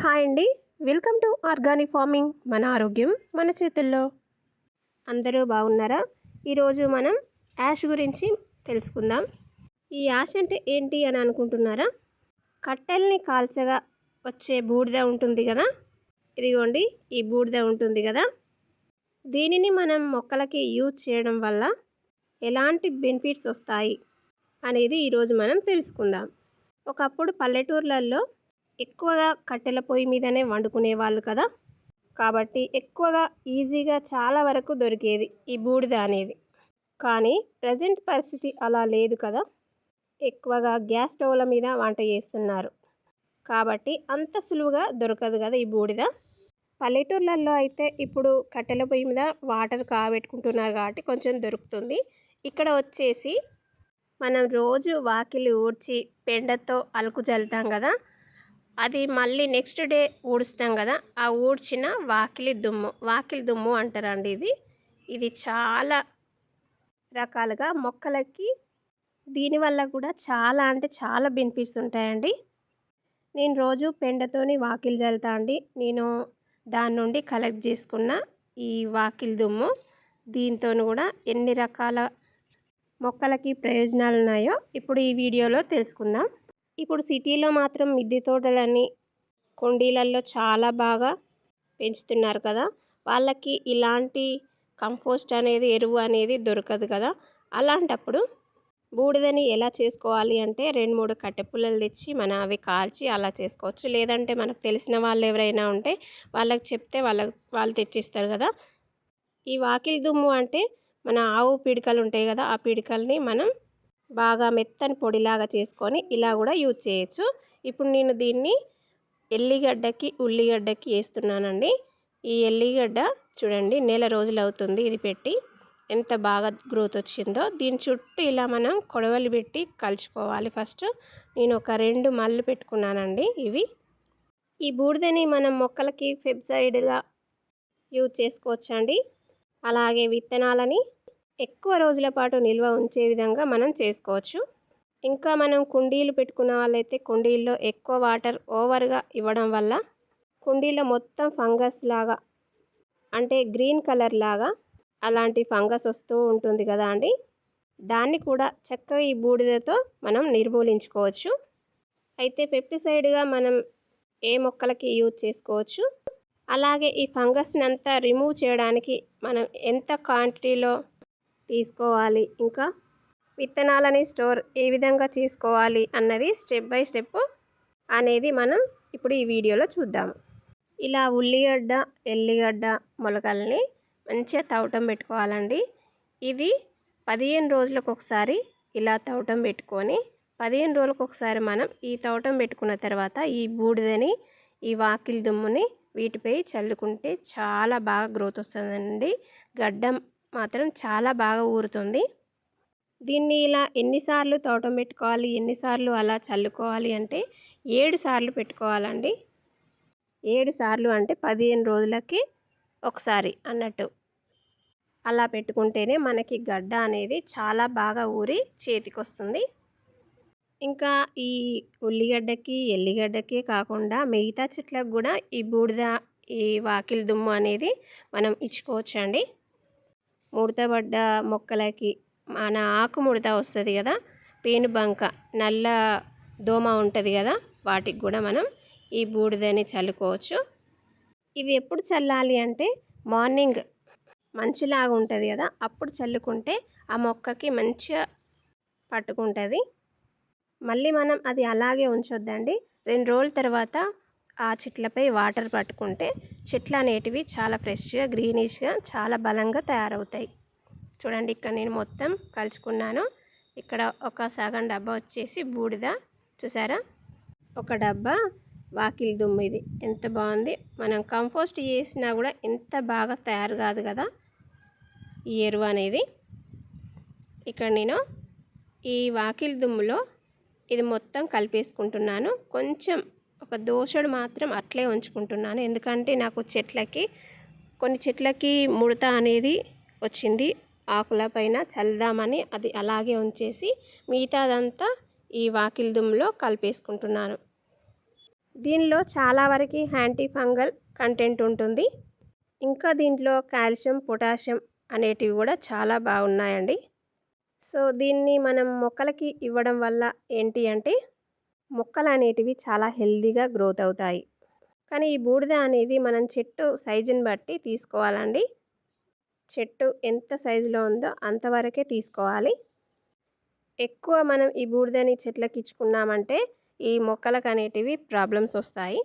Hi అండి. Welcome to organic farming. మన ఆరోగ్యం మన చేతుల్లో. అందరూ బాగున్నారా? ఈరోజు మనం యాష్ గురించి తెలుసుకుందాం. ఈ యాష్ అంటే ఏంటి అని అనుకుంటున్నారా? కట్టెల్ని కాల్చగా వచ్చే బూడిద ఉంటుంది కదా? ఇదిగోండి ఈ బూడిద ఉంటుంది కదా? దీనిని మనం మొక్కలకి యూజ్ చేయడం వల్ల ఎలాంటి బెనిఫిట్స్ వస్తాయి అనేది ఈరోజు మనం తెలుసుకుందాం. ఒకప్పుడు పల్లెటూర్లలో ఎక్కువగా కట్టెల పొయ్యి మీదనే వండుకునే వాళ్ళు కదా. కాబట్టి ఎక్కువగా ఈజీగా చాలా వరకు దొరికేది ఈ బూడిద అనేది. కానీ ప్రజెంట్ పరిస్థితి అలా లేదు కదా. ఎక్కువగా గ్యాస్ స్టవ్ల మీద వంట చేస్తున్నారు. కాబట్టి అంత సులువుగా దొరకదు కదా ఈ బూడిద. పల్లెటూర్లలో అయితే ఇప్పుడు కట్టెల పొయ్యి మీద వాటర్ కాబెట్టుకుంటున్నారు కాబట్టి కొంచెం దొరుకుతుంది. ఇక్కడ వచ్చేసి మనం రోజు వాకిలి ఊడ్చి పెండతో అలుకు చల్లుతాం కదా. అది మళ్ళీ నెక్స్ట్ డే ఊడుస్తాం కదా ఆ ఊడ్చిన వాకిలి దుమ్ము వాకిలి దుమ్ము అంటారండి ఇది. ఇది చాలా రకాలుగా మొక్కలకి దీనివల్ల కూడా చాలా అంటే చాలా బెనిఫిట్స్ ఉంటాయండి. నేను రోజు పెండతోని వాకిలి చల్లుతా అండి. నేను దాని నుండి కలెక్ట్ చేసుకున్న ఈ వాకిలి దుమ్ము దీంతో కూడా ఎన్ని రకాల మొక్కలకి ప్రయోజనాలు ఉన్నాయో ఇప్పుడు ఈ వీడియోలో తెలుసుకుందాం. ఇప్పుడు సిటీలో మాత్రం మిద్దె తోటలని కుండీలలో చాలా బాగా పెంచుతున్నారు కదా. వాళ్ళకి ఇలాంటి కంపోస్ట్ అనేది ఎరువు అనేది దొరకదు కదా. అలాంటప్పుడు బూడిదని ఎలా చేసుకోవాలి అంటే రెండు మూడు కట్టెపుల్లలు తెచ్చి మనం అవి కాల్చి అలా చేసుకోవచ్చు. లేదంటే మనకు తెలిసిన వాళ్ళు ఎవరైనా ఉంటే వాళ్ళకి చెప్తే వాళ్ళకి వాళ్ళు తెచ్చిస్తారు కదా. ఈ వాకిలి దుమ్ము అంటే మన ఆవు పిడికలు ఉంటాయి కదా ఆ పిడికల్ని మనం బాగా మెత్తని పొడిలాగా చేసుకొని ఇలా కూడా యూజ్ చేయొచ్చు. ఇప్పుడు నేను దీన్ని ఎల్లిగడ్డకి ఉల్లిగడ్డకి వేస్తున్నానండి. ఈ ఎల్లిగడ్డ చూడండి నెల రోజులు అవుతుంది ఇది పెట్టి. ఎంత బాగా గ్రోత్ వచ్చిందో. దీని చుట్టూ ఇలా మనం కొడవలి పెట్టి కలుచుకోవాలి ఫస్ట్. నేను ఒక రెండు మళ్ళు పెట్టుకున్నానండి ఇవి. ఈ బూడిదని మనం మొక్కలకి ఫెబ్సైడ్గా యూజ్ చేసుకోవచ్చండి. అలాగే విత్తనాలని ఎక్కువ రోజుల పాటు నిల్వ ఉంచే విధంగా మనం చేసుకోవచ్చు. ఇంకా మనం కుండీలు పెట్టుకున్న వాళ్ళైతే కుండీల్లో ఎక్కువ వాటర్ ఓవర్గా ఇవ్వడం వల్ల కుండీలో మొత్తం ఫంగస్ లాగా అంటే గ్రీన్ కలర్ లాగా అలాంటి ఫంగస్ వస్తూ ఉంటుంది కదా అండి. దాన్ని కూడా చక్కగా ఈ బూడిదతో మనం నిర్మూలించుకోవచ్చు. అయితే పెప్టిసైడ్గా మనం ఏ మొక్కలకి యూజ్ చేసుకోవచ్చు? అలాగే ఈ ఫంగస్ని అంతా రిమూవ్ చేయడానికి మనం ఎంత క్వాంటిటీలో తీసుకోవాలి. ఇంకా విత్తనాలని స్టోర్ ఏ విధంగా చేసుకోవాలి అన్నది స్టెప్ బై స్టెప్ అనేది మనం ఇప్పుడు ఈ వీడియోలో చూద్దాము. ఇలా ఉల్లిగడ్డ ఎల్లిగడ్డ మొలకల్ని మంచిగా తవ్వటం పెట్టుకోవాలండి. ఇది పదిహేను రోజులకు ఒకసారి ఇలా తవ్వటం పెట్టుకొని పదిహేను రోజులకు ఒకసారి మనం ఈ తవటం పెట్టుకున్న తర్వాత ఈ బూడిదని ఈ వాకిలి దుమ్ముని వీటిపై చల్లుకుంటే చాలా బాగా గ్రోత్ వస్తుందండి. గడ్డం మాత్రం చాలా బాగా ఊరుతుంది. దీన్ని ఇలా ఎన్నిసార్లు తోటం పెట్టుకోవాలి ఎన్నిసార్లు అలా చల్లుకోవాలి అంటే ఏడు సార్లు పెట్టుకోవాలండి. ఏడు సార్లు అంటే పదిహేను రోజులకి ఒకసారి అన్నట్టు. అలా పెట్టుకుంటేనే మనకి గడ్డ అనేది చాలా బాగా ఊరి చేతికి వస్తుంది ఇంకా ఈ ఉల్లిగడ్డకి ఎల్లిగడ్డకి కాకుండా మిగతా చెట్లకు కూడా ఈ బూడిద ఈ వాకిలి దుమ్ము అనేది మనం ఇచ్చుకోవచ్చండి. ముడతబడ్డ మొక్కలకి మన ఆకు ముడత వస్తుంది కదా పేనుబంక నల్ల దోమ ఉంటుంది కదా వాటికి కూడా మనం ఈ బూడిదని చల్లుకోవచ్చు. ఇది ఎప్పుడు చల్లాలి అంటే మార్నింగ్ మంచులాగా ఉంటుంది కదా అప్పుడు చల్లుకుంటే ఆ మొక్కకి మంచిగా పట్టుకుంటుంది. మళ్ళీ మనం అది అలాగే ఉంచొద్దండి. రెండు రోజుల తర్వాత ఆ చెట్లపై వాటర్ పట్టుకుంటే చెట్లు అనేటివి చాలా ఫ్రెష్గా గ్రీనిష్గా చాలా బలంగా తయారవుతాయి. చూడండి ఇక్కడ నేను మొత్తం కలుసుకున్నాను. ఇక్కడ ఒక సగం డబ్బా వచ్చేసి బూడిద. చూసారా? ఒక డబ్బా వాకిలి దుమ్ము ఇది. ఎంత బాగుంది. మనం కంపోస్ట్ చేసినా కూడా ఎంత బాగా తయారు కాదు కదా ఈ ఎరువు అనేది. ఇక్కడ నేను ఈ వాకిలి దుమ్ములో ఇది మొత్తం కలిపేసుకుంటున్నాను. కొంచెం ఒక దోషడు మాత్రం అట్లే ఉంచుకుంటున్నాను. ఎందుకంటే నాకు చెట్లకి కొన్ని చెట్లకి ముడత అనేది వచ్చింది. ఆకుల పైన చల్దామని అది అలాగే ఉంచేసి మిగతాదంతా ఈ వాకిలి దుమ్ములో కలిపేసుకుంటున్నాను. దీనిలో చాలా వరకు యాంటీ ఫంగల్ కంటెంట్ ఉంటుంది. ఇంకా దీంట్లో కాల్షియం పొటాషియం అనేటివి కూడా చాలా బాగున్నాయండి. సో దీన్ని మనం మొక్కలకి ఇవ్వడం వల్ల ఏంటి అంటే మొక్కలు అనేటివి చాలా హెల్దీగా గ్రోత్ అవుతాయి. కానీ ఈ బూడిద అనేది మనం చెట్టు సైజుని బట్టి తీసుకోవాలండి. చెట్టు ఎంత సైజులో ఉందో అంతవరకే తీసుకోవాలి. ఎక్కువ మనం ఈ బూడిదని చెట్లకి ఇచ్చుకున్నామంటే ఈ మొక్కలకు అనేటివి ప్రాబ్లమ్స్ వస్తాయి.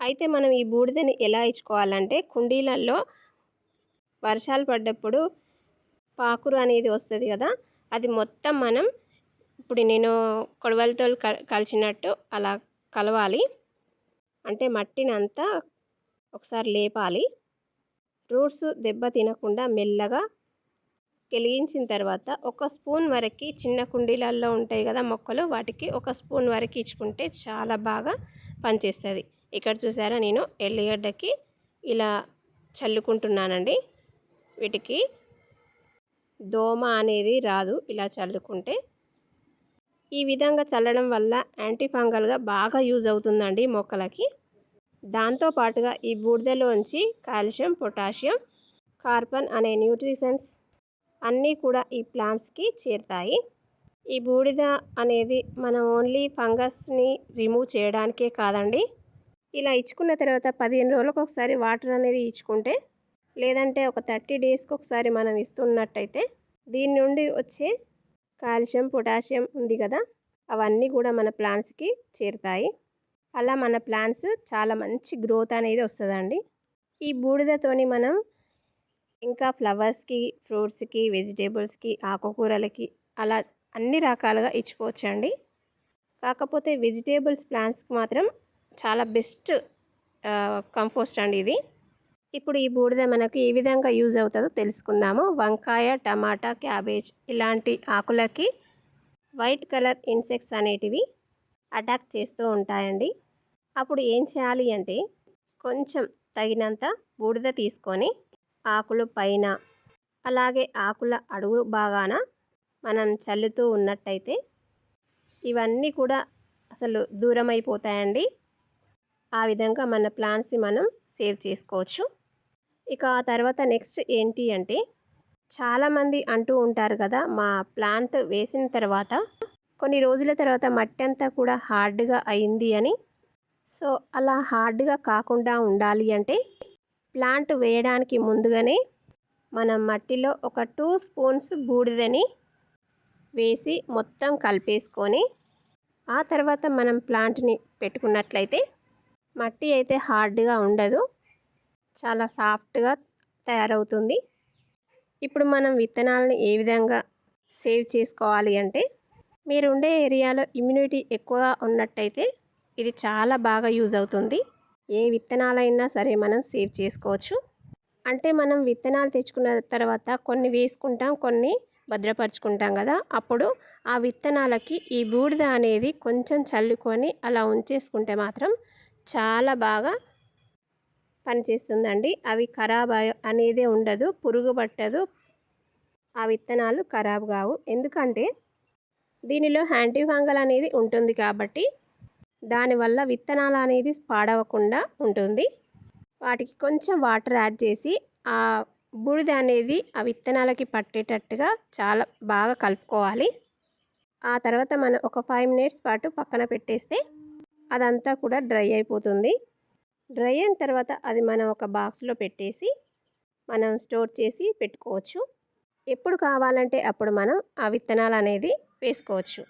అయితే మనం ఈ బూడిదని ఎలా ఇచ్చుకోవాలంటే కుండీలలో వర్షాలు పడ్డప్పుడు పాకురు అనేది వస్తుంది కదా అది మొత్తం మనం ఇప్పుడు నేను కొడవలితో కలిసినట్టు అలా కలవాలి. అంటే మట్టిని అంతా ఒకసారి లేపాలి. రూట్స్ దెబ్బ తినకుండా మెల్లగా కెలిగించిన తర్వాత ఒక స్పూన్ వరకు చిన్న కుండీలలో ఉంటాయి కదా మొక్కలు వాటికి ఒక స్పూన్ వరకు ఇచ్చుకుంటే చాలా బాగా పనిచేస్తుంది. ఇక్కడ చూసారా నేను ఎల్లిగడ్డకి ఇలా చల్లుకుంటున్నానండి. వీటికి దోమ అనేది రాదు ఇలా చల్లుకుంటే. ఈ విధంగా చల్లడం వల్ల యాంటీ ఫంగల్గా బాగా యూజ్ అవుతుందండి మొక్కలకి. దాంతో పాటుగా ఈ బూడిదలోంచి కాల్షియం పొటాషియం కార్బన్ అనే న్యూట్రిషన్స్ అన్నీ కూడా ఈ ప్లాంట్స్కి చేరుతాయి. ఈ బూడిద అనేది మనం ఓన్లీ ఫంగస్ని రిమూవ్ చేయడానికే కాదండి. ఇలా ఇచ్చుకున్న తర్వాత పదిహేను రోజులకు ఒకసారి వాటర్ అనేది ఇచ్చుకుంటే లేదంటే ఒక థర్టీ డేస్కి ఒకసారి మనం ఇస్తున్నట్టయితే దీని నుండి వచ్చే కాల్షియం పొటాషియం ఉంది కదా? అవన్నీ కూడా మన ప్లాంట్స్కి చేరుతాయి. అలా మన ప్లాంట్స్ చాలా మంచి గ్రోత్ అనేది వస్తుందండి. ఈ బూడిదతోని మనం ఇంకా ఫ్లవర్స్కి ఫ్రూట్స్కి వెజిటేబుల్స్కి ఆకుకూరలకి అలా అన్ని రకాలుగా ఇచ్చుకోవచ్చండి. కాకపోతే వెజిటేబుల్స్ ప్లాంట్స్కి మాత్రం చాలా బెస్ట్ కంపోస్ట్ అండి ఇది. ఇప్పుడు ఈ బూడిద మనకు ఏ విధంగా యూజ్ అవుతుందో తెలుసుకుందాము. వంకాయ టమాటా క్యాబేజ్ ఇలాంటి ఆకులకి వైట్ కలర్ ఇన్సెక్ట్స్ అనేటివి అటాక్ చేస్తూ ఉంటాయండి. అప్పుడు ఏం చేయాలి అంటే కొంచెం తగినంత బూడిద తీసుకొని ఆకులు పైన అలాగే ఆకుల అడుగు బాగాన మనం చల్లుతూ ఉన్నట్టయితే ఇవన్నీ కూడా అసలు దూరం అయిపోతాయండి ఆ విధంగా మన ప్లాంట్స్ని మనం సేవ్ చేసుకోవచ్చు. ఇక ఆ తర్వాత నెక్స్ట్ ఏంటి అంటే చాలామంది అంటూ ఉంటారు కదా మా ప్లాంట్ వేసిన తర్వాత కొన్ని రోజుల తర్వాత మట్టి అంతా కూడా హార్డ్గా అయింది అని. సో అలా హార్డ్గా కాకుండా ఉండాలి అంటే ప్లాంట్ వేయడానికి ముందుగానే మనం మట్టిలో ఒక టూ స్పూన్స్ బూడిదని వేసి మొత్తం కలిపేసుకొని ఆ తర్వాత మనం ప్లాంట్ని పెట్టుకున్నట్లయితే మట్టి అయితే హార్డ్గా ఉండదు. చాలా సాఫ్ట్గా తయారవుతుంది. ఇప్పుడు మనం విత్తనాలని ఏ విధంగా సేవ్ చేసుకోవాలి అంటే మీరు ఉండే ఏరియాలో ఇమ్యూనిటీ ఎక్కువగా ఉన్నట్టయితే ఇది చాలా బాగా యూజ్ అవుతుంది. ఏ విత్తనాలైనా సరే మనం సేవ్ చేసుకోవచ్చు. అంటే మనం విత్తనాలు తెచ్చుకున్న తర్వాత కొన్ని వేసుకుంటాం కొన్ని భద్రపరుచుకుంటాం కదా! అప్పుడు ఆ విత్తనాలకి ఈ బూడిద అనేది కొంచెం చల్లుకొని అలా ఉంచేసుకుంటే మాత్రం చాలా బాగా పనిచేస్తుందండి అవి ఖరాబ్ అనేది ఉండదు. పురుగు పట్టదు ఆ విత్తనాలు ఖరాబ్ కావు. ఎందుకంటే దీనిలో యాంటీ ఫంగల్ అనేది ఉంటుంది కాబట్టి దానివల్ల విత్తనాలు అనేది పాడవకుండా ఉంటుంది. వాటికి కొంచెం వాటర్ యాడ్ చేసి ఆ బూడిద అనేది ఆ విత్తనాలకి పట్టేటట్టుగా చాలా బాగా కలుపుకోవాలి. ఆ తర్వాత మనం ఒక ఫైవ్ మినిట్స్ పాటు పక్కన పెట్టేస్తే అదంతా కూడా డ్రై అయిపోతుంది. డ్రై అయిన తర్వాత అది మనం ఒక బాక్స్లో పెట్టేసి మనం స్టోర్ చేసి పెట్టుకోవచ్చు. ఎప్పుడు కావాలంటే అప్పుడు మనం ఆ విత్తనాలు అనేది వేసుకోవచ్చు.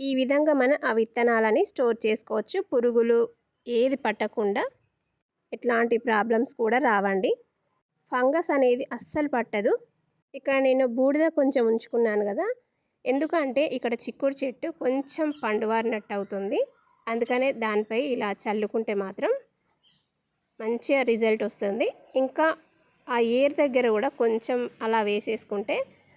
ఈ విధంగా మనం ఆ విత్తనాలని స్టోర్ చేసుకోవచ్చు. పురుగులు ఏది పట్టకుండా ఎట్లాంటి ప్రాబ్లమ్స్ కూడా రావండి. ఫంగస్ అనేది అస్సలు పట్టదు. ఇక్కడ నేను బూడిద కొంచెం ఉంచుకున్నాను కదా! ఎందుకంటే ఇక్కడ చిక్కుడు చెట్టు కొంచెం పండువారినట్టు అవుతుంది. అందుకనే దానిపై ఇలా చల్లుకుంటే మాత్రం మంచిగా రిజల్ట్ వస్తుంది. ఇంకా ఆ ఏర్ దగ్గర కూడా కొంచెం అలా వేసేసుకుంటే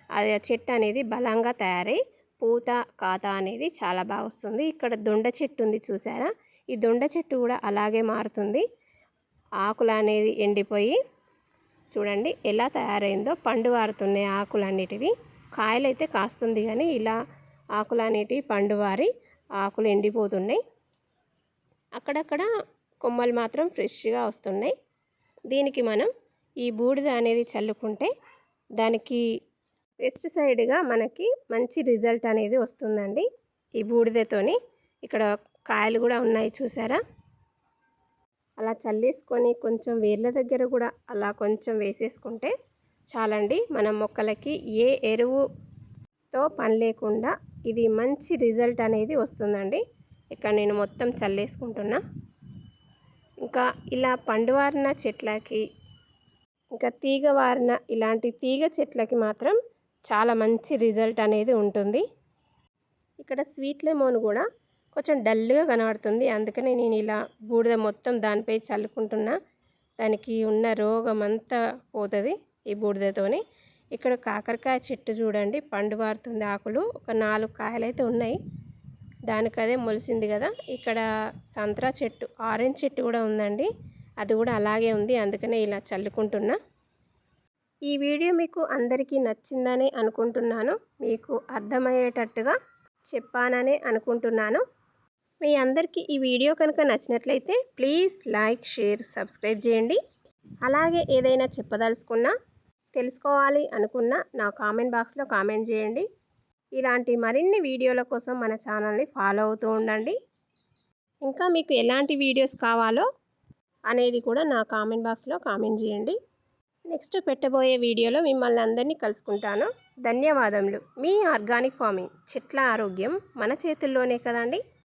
అది ఆ చెట్టు అనేది బలంగా తయారై పూత కాత అనేది చాలా బాగా వస్తుంది. ఇక్కడ దొండ చెట్టు ఉంది చూసారా? ఈ దొండ చెట్టు కూడా అలాగే మారుతుంది. ఆకులు అనేది ఎండిపోయి చూడండి ఎలా తయారైందో. పండు వారుతున్నాయి ఆకులు అన్నిటివి కాయలు అయితే కాస్తుంది కానీ ఇలా ఆకులు అనేటివి పండు వారి ఆకులు ఎండిపోతున్నాయి. అక్కడక్కడ కొమ్మలు మాత్రం ఫ్రెష్గా వస్తున్నాయి. దీనికి మనం ఈ బూడిద అనేది చల్లుకుంటే దానికి పెస్టిసైడ్గా మనకి మంచి రిజల్ట్ అనేది వస్తుందండి. ఈ బూడిదతోని ఇక్కడ కాయలు కూడా ఉన్నాయి చూసారా? అలా చల్లేసుకొని కొంచెం వేర్ల దగ్గర కూడా అలా కొంచెం వేసేసుకుంటే చాలండి. మన మొక్కలకి ఏ ఎరువుతో పని లేకుండా ఇది మంచి రిజల్ట్ అనేది వస్తుందండి. ఇక్కడ నేను మొత్తం చల్లేసుకుంటున్నా. ఇంకా ఇలా పండువారిన చెట్లకి ఇంకా తీగ వారిన ఇలాంటి తీగ చెట్లకి మాత్రం చాలా మంచి రిజల్ట్ అనేది ఉంటుంది. ఇక్కడ స్వీట్ లెమోన్ కూడా కొంచెం డల్గా కనబడుతుంది. అందుకనే నేను ఇలా బూడిద మొత్తం దానిపై చల్లుకుంటున్నా. దానికి ఉన్న రోగం అంతా పోతుంది ఈ బూడిదతోని. ఇక్కడ కాకరకాయ చెట్టు చూడండి పండు వారుతుంది ఆకులు. ఒక నాలుగు కాయలు అయితే ఉన్నాయి. దానికదే మొలిసింది కదా. ఇక్కడ సంత్రా చెట్టు ఆరెంజ్ చెట్టు కూడా ఉందండి. అది కూడా అలాగే ఉంది అందుకనే ఇలా చల్లుకుంటున్నా. ఈ వీడియో మీకు అందరికీ నచ్చిందని అనుకుంటున్నాను. మీకు అర్థమయ్యేటట్టుగా చెప్పానని అనుకుంటున్నాను. మీ అందరికీ ఈ వీడియో కనుక నచ్చినట్లయితే ప్లీజ్ లైక్ షేర్ సబ్స్క్రైబ్ చేయండి. అలాగే ఏదైనా చెప్పదలుచుకున్నా తెలుసుకోవాలి అనుకున్నా నా కామెంట్ బాక్స్లో కామెంట్ చేయండి. ఇలాంటి మరిన్ని వీడియోల కోసం మన ఛానల్ని ఫాలో అవుతూ ఉండండి. ఇంకా మీకు ఎలాంటి వీడియోస్ కావాలో అనేది కూడా నా కామెంట్ బాక్స్లో కామెంట్ చేయండి. నెక్స్ట్ పెట్టబోయే వీడియోలో మిమ్మల్ని అందరినీ కలుసుకుంటాను. ధన్యవాదములు. మీ ఆర్గానిక్ ఫార్మింగ్ చెట్ల ఆరోగ్యం మన చేతుల్లోనే కదండి?